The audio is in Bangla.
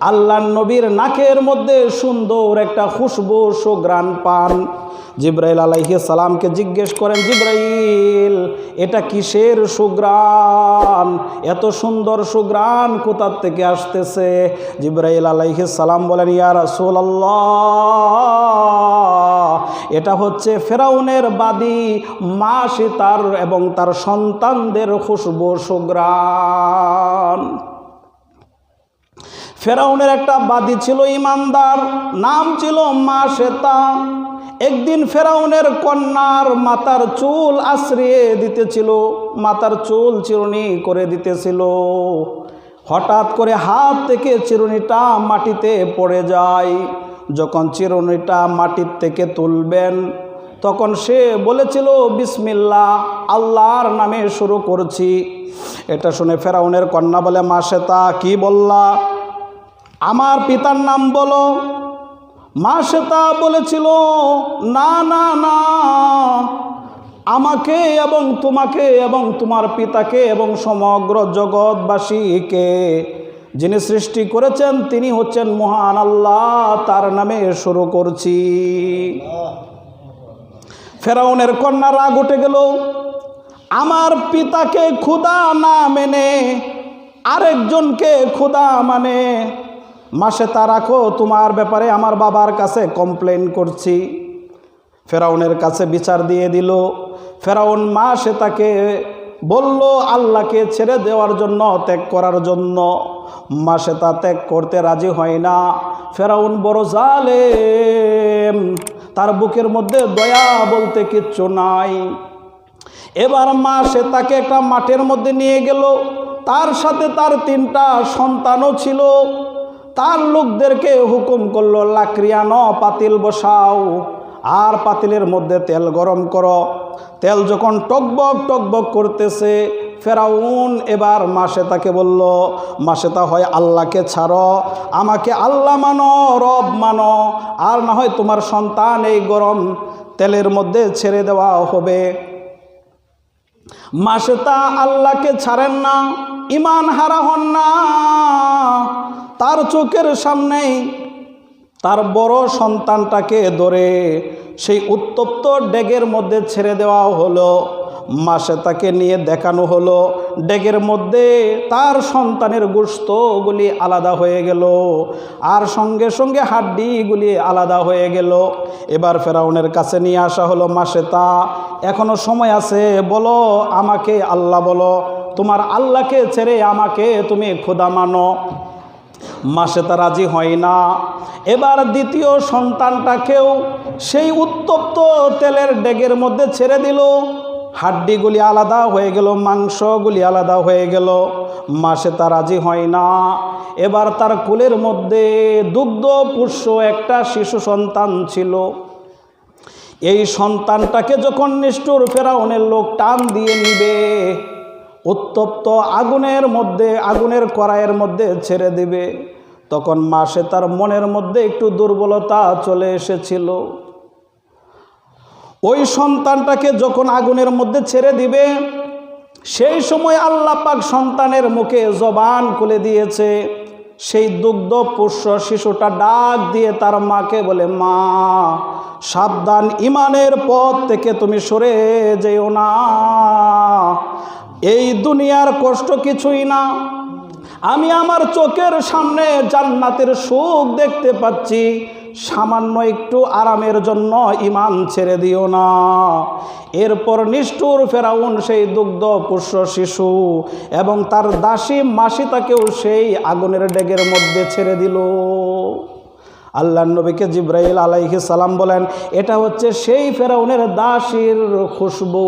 আল্লাহ নবীর নাকের মধ্যে সুন্দর একটা খুশবু সুগ্রাণ পান। জিব্রাইল আলাইহি সালামকে জিজ্ঞেস করেন, জিব্রাইল, এটা কিসের সুগ্রাণ? এত সুন্দর সুগ্রাণ কোথার থেকে আসতেছে? জিব্রাইল আলাইহি সালাম বলেন, ইয়া রাসূলুল্লাহ, এটা হচ্ছে ফেরাউনের বাদী, মা সীতার এবং তার সন্তানদের খুশবু সুগ্রাণ। ফেরাউনের একটা বাদী ছিল ইমানদার, নাম ছিল মা শ্বেতা একদিন ফেরাউনের কন্যার মাতার চুল আশ্রিয়ে দিতেছিল, মাতার চুল চিরুনি করে দিতেছিল। হঠাৎ করে হাত থেকে চিরুনিটা মাটিতে পড়ে যায়। যখন চিরুনিটা মাটির থেকে তুলবেন, তখন সে বলেছিল বিসমিল্লা আল্লাহর নামে শুরু করছি। এটা শুনে ফেরাউনের কন্যা বলে মা শ্বেতা কি বললা? আমার পিতার নাম বলো। মা শ্বেতা বলেছিল, না না না। আমাকে এবং তোমাকে এবং তোমার পিতাকে এবং সমগ্র জগৎবাসীকে যিনি সৃষ্টি করেছেন, তিনি হচ্ছেন মহান আল্লাহ। তার নামে শুরু করছি। ফেরাউনের কন্যা রাগ উঠে গেল, আমার পিতাকে ক্ষুদা না মেনে, আরেকজনকে ক্ষুদা মানে মাসে তা রাখো তোমার ব্যাপারে আমার বাবার কাছে কমপ্লেন করছি। ফেরাউনের কাছে বিচার দিয়ে দিল। ফেরাউন মা সে তাকে বলল, আল্লাহকে ছেড়ে দেওয়ার জন্য, ত্যাগ করার জন্য। মা সে তা ত্যাগ করতে রাজি হয় না। ফেরাউন বড় জালে তার বুকের মধ্যে দয়া বলতে কিচ্ছু নাই। এবার মা সে তাকে একটা মাঠের মধ্যে নিয়ে গেল। তার সাথে তার তিনটা সন্তানও ছিল। তার লোকদেরকে হুকুম করল আনো পাতিল বসাও। আর পাতিলের মধ্যে তেল গরম করো। তেল যখন টকবক টকবক করতেছে, ফেরাউন এবার মাসে তাকে বলল মাসে তা হয় আল্লাহকে ছাড়ো, আমাকে আল্লাহ মানো, রব মানো, আর না হয় তোমার সন্তান এই গরম তেলের মধ্যে ছেড়ে দেওয়া হবে। মাসেতা আল্লাহকে ছাড়েন না, ইমান হারা হন না। তার চোখের সামনেই তার বড় সন্তানটাকে ধরে সেই উত্তপ্ত ডেগের মধ্যে ছেড়ে দেওয়া হলো। মাসে তাকে নিয়ে দেখানো হলো। ডেগের মধ্যে তার সন্তানের গোস্তগুলি আলাদা হয়ে গেল আর সঙ্গে সঙ্গে হাড্ডিগুলি আলাদা হয়ে গেল। এবার ফেরাউনের কাছে নিয়ে আসা হলো মাসে তা এখনও সময় আছে, বলো আমাকে আল্লাহ বলো। তোমার আল্লাহকে ছেড়ে আমাকে তুমি খোদা মানো। মাসে তা রাজি হয় না। এবার দ্বিতীয় সন্তানটাকেও সেই উত্তপ্ত তেলের ডেগের মধ্যে ছেড়ে দিল। হাড্ডিগুলি আলাদা হয়ে গেল, মাংসগুলি আলাদা হয়ে গেল। মাসে তা রাজি হয় না। এবার তার কুলের মধ্যে দুগ্ধ পুষ্য একটা শিশু সন্তান ছিল। এই সন্তানটাকে যখন নিষ্ঠুর ফেরাউনের লোক টান দিয়ে নিবে, উত্তপ্ত আগুনের মধ্যে, আগুনের কড়াইয়ের মধ্যে ছেড়ে দিবে। তখন মাসে তার মনের মধ্যে একটু দুর্বলতা চলে এসেছিল। ওই সন্তানটাকে যখন আগুনের মধ্যে ছেড়ে দিবে, সেই সময় আল্লাহ পাক সন্তানের মুখে জবান খুলে দিয়েছে। সেই দুগ্ধ পুষ্য শিশুটা ডাক দিয়ে তার মাকে বলে, মা, সাবধান ইমানের পথ থেকে তুমি সরে যেও না। এই দুনিয়ার কষ্ট কিছুই না। আমি আমার চোখের সামনে জান্নাতের সুখ দেখতে পাচ্ছি। সামান্য একটু আরামের জন্য ইমান ছেড়ে দিও না। এরপর নিষ্ঠুর ফেরাউন সেই দুগ্ধ পুষ্য শিশু এবং তার দাসী মাসি তাকেও সেই আগুনের ডেগের মধ্যে ছেড়ে দিল। আল্লাহ নবীকে জিব্রাইল আলাইহি সালাম বলেন, এটা হচ্ছে সেই ফেরাউনের দাসীর খুশবু।